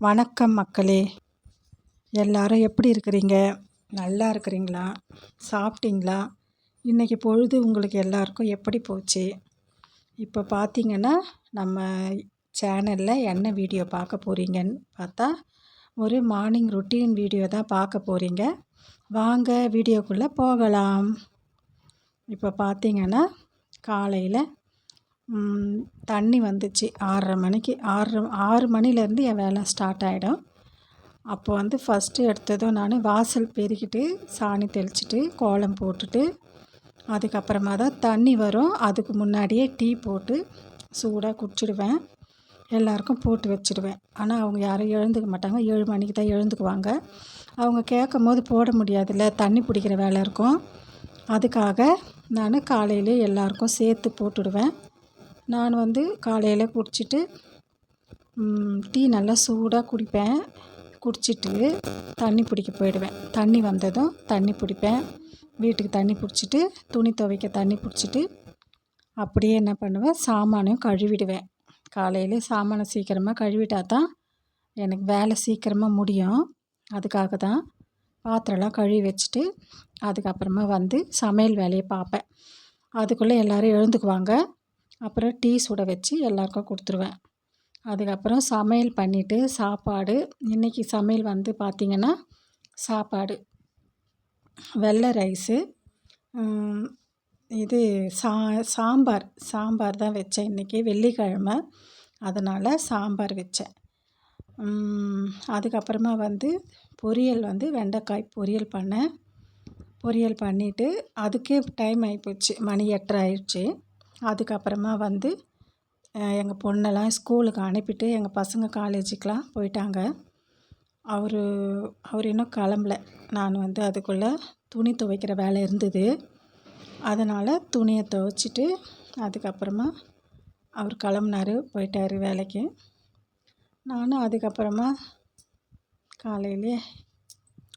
வணக்கம் மக்களே. எல்லாரும் எப்படி இருக்கிறீங்க? நல்லா இருக்கிறீங்களா? சாப்பிட்டீங்களா? இன்றைக்கி பொழுது உங்களுக்கு எல்லாருக்கும் எப்படி போச்சு? இப்போ பார்த்தீங்கன்னா நம்ம சேனலில் என்ன வீடியோ பார்க்க போகிறீங்கன்னு பார்த்தா ஒரு மார்னிங் ரொட்டீன் வீடியோ தான் பார்க்க போகிறீங்க வாங்க வீடியோக்குள்ளே போகலாம். இப்போ பார்த்தீங்கன்னா காலையில் தண்ணி வந்துச்சு. ஆறரை மணிக்கு. ஆறரை ஆறு மணிலேருந்து என் வேலை ஸ்டார்ட் ஆகிடும் அப்போ வந்து ஃபஸ்ட்டு எடுத்ததும் நான் வாசல் பெருக்கிட்டு சாணி தெளிச்சிட்டு கோலம் போட்டுட்டு அதுக்கப்புறமா தான் தண்ணி வரும். அதுக்கு முன்னாடியே டீ போட்டு சூடாக குடிச்சிடுவேன். எல்லாருக்கும் போட்டு வச்சுடுவேன். ஆனால் அவங்க யாரும் எழுந்துக்க மாட்டாங்க. ஏழு மணிக்கு தான் எழுந்துக்குவாங்க. அவங்க கேட்கும் போது போட முடியாதுல்ல. தண்ணி பிடிக்கிற வேலை இருக்கும். அதுக்காக நான் காலையிலே எல்லாருக்கும் சேர்த்து போட்டுடுவேன். நான் வந்து காலையில் குடிச்சிட்டு டீ நல்லா சூடாக குடிப்பேன். குடிச்சிட்டு தண்ணி பிடிக்க போயிடுவேன். தண்ணி வந்ததும் தண்ணி பிடிப்பேன். வீட்டுக்கு தண்ணி பிடிச்சிட்டு துணி துவைக்க தண்ணி பிடிச்சிட்டு அப்படியே என்ன பண்ணுவேன்? சாமானையும் கழுவிடுவேன். காலையில் சாமானை சீக்கிரமாக கழுவிட்டா தான் எனக்கு வேலை சீக்கிரமாக முடியும். அதுக்காக தான் பாத்திரம்லாம் கழுவி வச்சுட்டு அதுக்கப்புறமா வந்து சமையல் வேலையை பார்ப்பேன். அதுக்குள்ளே எல்லோரும் எழுந்துக்குவாங்க. அப்புறம் டீ சுட வச்சு எல்லாருக்கும் கொடுத்துருவேன். அதுக்கப்புறம் சமையல் பண்ணிவிட்டு சாப்பாடு. இன்றைக்கி சமையல் வந்து பார்த்திங்கன்னா சாப்பாடு. வெள்ளை ரைஸு இது சா சாம்பார். சாம்பார் தான் வச்சேன் இன்றைக்கி வெள்ளிக்கிழமை. அதனால் சாம்பார் வச்சேன். அதுக்கப்புறமா வந்து பொரியல் வந்து வெண்டைக்காய் பொரியல் பண்ணேன். பொரியல் பண்ணிவிட்டு அதுக்கே டைம் ஆகிப்போச்சு மணி எட்டரை ஆயிடுச்சு. அதுக்கப்புறமா வந்து எங்கள் பொண்ணெல்லாம் ஸ்கூலுக்கு அனுப்பிட்டு எங்கள் பசங்க காலேஜுக்கெலாம் போயிட்டாங்க. அவர் அவர் இன்னும் கிளம்பல. நான் வந்து அதுக்குள்ளே துணி துவைக்கிற வேலை இருந்தது. அதனால் துணியை துவைச்சிட்டு அதுக்கப்புறமா அவர் கிளம்புனாரு போயிட்டார் வேலைக்கு. நானும் அதுக்கப்புறமா காலையிலே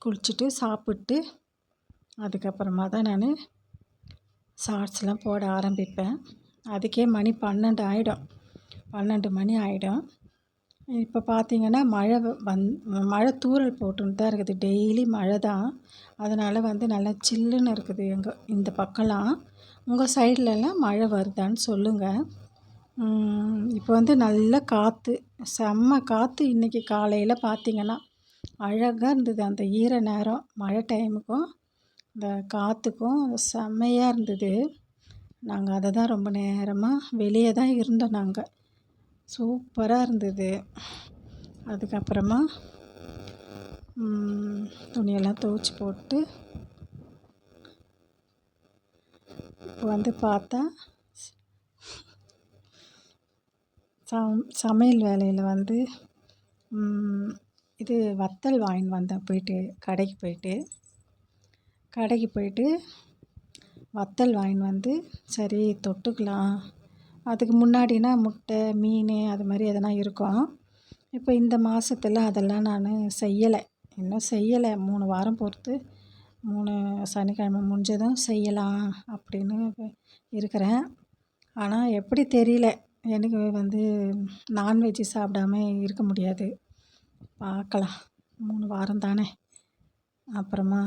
குளிச்சுட்டு சாப்பிட்டு அதுக்கப்புறமா தான் நான் ஷார்ட்ஸ்லாம் போட ஆரம்பிப்பேன். அதுக்கே மணி பன்னெண்டு ஆகிடும் பன்னெண்டு மணி ஆகிடும் இப்போ பார்த்தீங்கன்னா மழை வந் மழை தூறல் போட்டுன்னு தான் இருக்குது. டெய்லி மழை தான். அதனால் வந்து நல்லா சில்லுன்னு இருக்குது எங்கள் இந்த பக்கம்லாம். உங்கள் சைட்லலாம் மழை வருதான்னு சொல்லுங்கள் இப்போ வந்து நல்ல காற்று செம்ம காற்று இன்றைக்கி காலையில் பார்த்திங்கன்னா அழகாக இருந்தது அந்த ஈர நேரம் மழை டைமுக்கும். இந்த காற்றுக்கும் செம்மையாக இருந்தது. நாங்கள் அதை தான் ரொம்ப நேரமாக வெளியே தான் இருந்தோம் நாங்கள் சூப்பராக இருந்தது. அதுக்கப்புறமா துணியெல்லாம் துவச்சி போட்டு இப்போ வந்து பார்த்தா சம் சமையல் வேலையில் வந்து இது வத்தல் வாங்கின்னு வந்தேன். போயிட்டு கடைக்கு போயிட்டு. கடைக்கு போயிட்டு வத்தல் வாங்கின்னு வந்து சரி தொட்டுக்கலாம். அதுக்கு முன்னாடினா முட்டை மீன் அது மாதிரி எதனா இருக்கும். இப்போ இந்த மாதத்துல அதெல்லாம் நான் செய்யலை. இன்னும் செய்யலை. மூணு வாரம் பொறுத்து மூணு சனிக்கிழமை முடிஞ்சதும் செய்யலாம் அப்படின்னு இருக்கிறேன். ஆனால் எப்படி தெரியல. எனக்கு வந்து நான்வெஜ் சாப்பிடாம இருக்க முடியாது. பார்க்கலாம். மூணு வாரம் தானே. அப்புறமா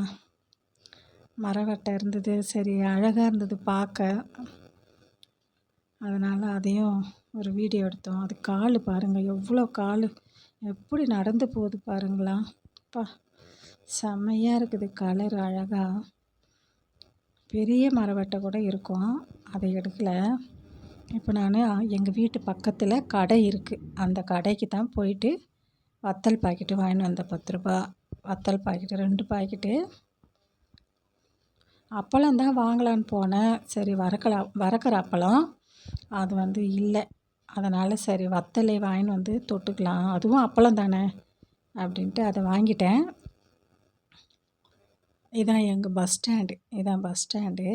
மரவட்டை இருந்தது. சரி அழகாக இருந்தது பார்க்க. அதனால் அதையும் ஒரு வீடியோ எடுத்தோம். அது கால் பாருங்கள் எவ்வளோ கால். எப்படி நடந்து போகுது பாருங்களா. அப்பா செம்மையாக இருக்குது கலர் அழகாக பெரிய மரவட்டை கூட இருக்கும். அதை எடுக்கல. இப்போ நான் எங்கள் வீட்டு பக்கத்தில் கடை இருக்குது அந்த கடைக்கு தான் போயிட்டு வத்தல் பாக்கெட்டு வாங்கின்னு வந்தேன். பத்து ரூபா வத்தல் பாக்கெட்டு ரெண்டு பாக்கெட்டு. அப்பளம் தான் வாங்கலான்னு போனேன். சரி வறக்கலாம் வறக்கிற அப்பளம். அது வந்து இல்லை. அதனால் சரி வத்தலே வாங்கின்னு வந்து தொட்டுக்கலாம். அதுவும் அப்பளம் தானே அப்படின்ட்டு அதை வாங்கிட்டேன். இதான் எங்கள் பஸ் ஸ்டாண்டு இதான் பஸ் ஸ்டாண்டு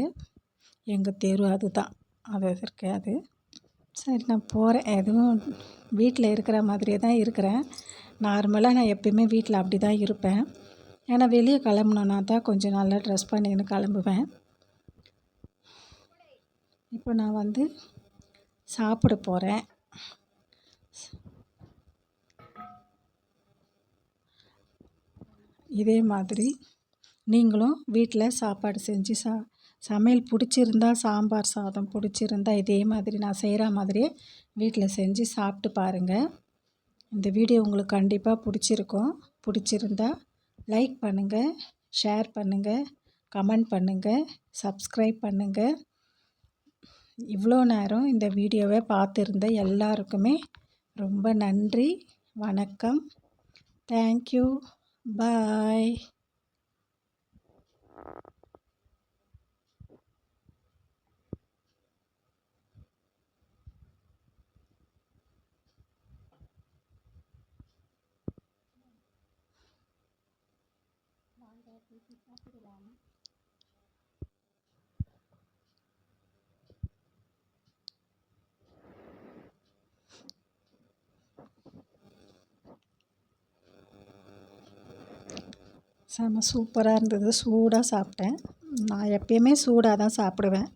எங்கள் தெரு அது தான் அது இருக்கு அது சரி நான் போகிறேன் எதுவும் வீட்டில் இருக்கிற மாதிரியே தான் இருக்கிறேன். நார்மலாக நான் எப்பயுமே வீட்டில் அப்படி தான் இருப்பேன். ஏன்னா வெளியே கிளம்புனோன்னா தான் கொஞ்சம் நல்லா ட்ரெஸ் பண்ணின்னு கிளம்புவேன். இப்போ நான் வந்து சாப்பிட போகிறேன் இதே மாதிரி நீங்களும் வீட்டில் சாப்பாடு செஞ்சு சா சமையல் பிடிச்சிருந்தா சாம்பார் சாதம் பிடிச்சிருந்தா இதே மாதிரி நான் செய்கிற மாதிரியே வீட்டில் செஞ்சு சாப்பிட்டு பாருங்கள் இந்த வீடியோ உங்களுக்கு கண்டிப்பாக பிடிச்சிருக்கும். பிடிச்சிருந்தா லைக் பண்ணுங்கள் ஷேர் பண்ணுங்கள் கமெண்ட் பண்ணுங்கள் சப்ஸ்கிரைப் பண்ணுங்கள் இவ்வளோ நேரம் இந்த வீடியோவை பார்த்துருந்த எல்லாருக்குமே ரொம்ப நன்றி வணக்கம். தேங்க்யூ பாய் செம சூப்பராக இருந்தது. சூடாக சாப்பிட்டேன். நான் எப்பயுமே சூடாக தான் சாப்பிடுவேன்.